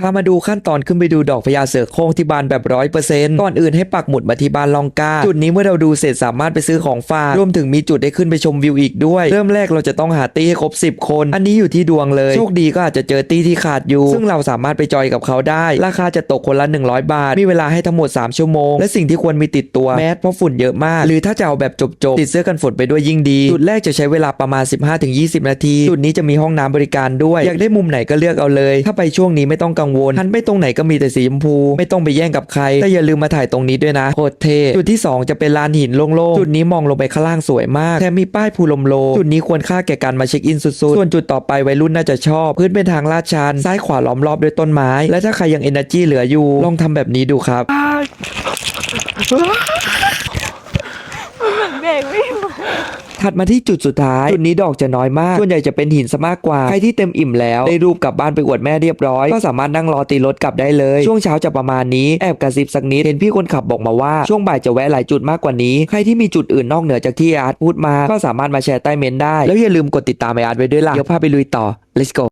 พามาดูขั้นตอนขึ้นไปดูดอกพญาเสือโคร่งที่บานแบบร้อยเปอร์เซ็นต์ก่อนอื่นให้ปักหมุดมาที่บ้านลองกาจุดนี้เมื่อเราดูเสร็จสามารถไปซื้อของฝากรวมถึงมีจุดได้ขึ้นไปชมวิวอีกด้วย เริ่มแรกเราจะต้องหาตีให้ครบ 10 คน อันนี้อยู่ที่ดวงเลย โชคดีก็อาจจะเจอตีที่ขาดอยู่ ซึ่งเราสามารถไปจอยกับเขาได้ ราคาจะตกคนละ 100 บาท มีเวลาให้ทั้งหมด 3 ชั่วโมง และสิ่งที่ควรมีติดตัวแมสเพราะฝุ่นเยอะมาก หรือถ้าจะเอาแบบจบๆติดเสื้อกันฝนไปด้วยยิ่งดีจุดแรกจะใช้เวลาประมาณ 15-20 นาทีจุดนี้จะมีห้องน้ำบริการด้วยอยากได้มุมไหนก็เลือกเอาเลย ถ้าไปช่วงนี้ไม่ต้องกังวลหันไปตรงไหนก็มีแต่สีชมพู ไม่ต้องไปแย่งกับใครแต่อย่าลืมมาถ่ายตรงนี้ด้วยนะโคตรเท่จุดที่ 2 จะเป็นลานหินโล่งๆจุดนี้มองลงไปข้างล่างสวยมากแถมมีป้ายภูลมโล จุดนี้ควรค่าแก่การมาเช็คอินสุดๆส่วนจุดต่อไปวัยรุ่นน่าจะชอบพื้นเป็นทางลาดชันซ้ายขวาล้อมรอบด้วยต้นไม้ และถ้าใครยังเอเนอร์จีเหลืออยู่ลองทำแบบนี้ดูครับ เบรกไม่อยู่ถัดมาที่จุดสุดท้าย จุดนี้ดอกจะน้อยมาก ส่วนใหญ่จะเป็นหินซะมากกว่า ใครที่เต็มอิ่มแล้วได้รูปกลับบ้านไปอวดแม่เรียบร้อย ก็สามารถนั่งรอตีรถกลับได้เลย ช่วงเช้าจะประมาณนี้แอบกระซิบสักนิด เห็นพี่คนขับบอกมาว่า ช่วงบ่ายจะแวะหลายจุดมากกว่านี้ ใครที่มีจุดอื่นนอกเหนือจากที่อาร์ตพูดมา ก็สามารถมาแชร์ใต้เมนได้ แล้วอย่าลืมกดติดตามไออาร์ตไว้ด้วยล่ะ เดี๋ยวพาไปลุยต่อ let's go